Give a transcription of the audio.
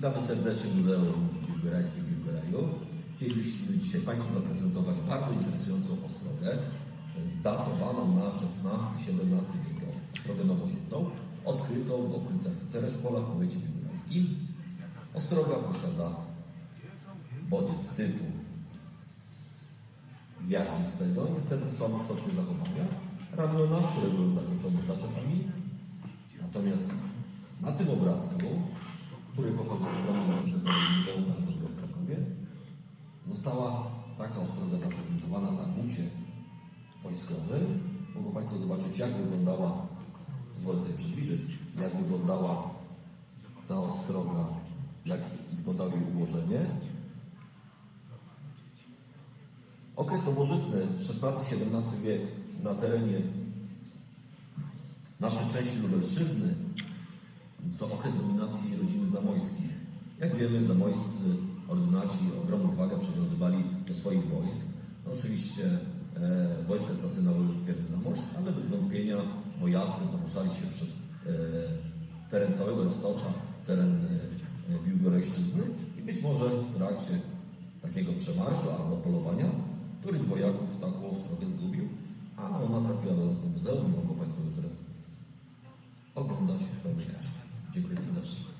Witamy serdecznie Muzeum Biłgorajskim w Biłgoraju. Chcielibyśmy dzisiaj Państwu zaprezentować bardzo interesującą ostrogę, datowaną na XVI-XVII wiek. Ostrogę nowożytną, odkrytą w okolicach Tereszpola w powiecie biłgorajskim. Ostroga posiada bodziec typu jachtowego, niestety słabo w stopniu zachowania, ramiona, które były zakończone zaczepami. Natomiast na tym obrazku, który pochodzi ze strony Krakowie, została taka ostroga zaprezentowana na bucie wojskowym. Mogą Państwo zobaczyć, jak wyglądała, pozwolę sobie przybliżyć, jak wyglądała ta ostroga, jak wyglądało jej ułożenie. Okres nowożytny, XVI-XVII wiek, na terenie naszej części Lubelszczyzny, Jak wiemy, zamojscy ordynaci ogromną wagę przywiązywali do swoich wojsk. No, oczywiście e, wojska stacjonowały w twierdzy Zamość, ale bez wątpienia wojacy poruszali się przez e, teren całego Roztocza, teren e, i być może w trakcie takiego przemarszu albo polowania któryś z wojaków taką ostrogę zgubił, a ona trafiła do nas do muzeum i mogą Państwo teraz oglądać w pełnej. Dziękuję serdecznie.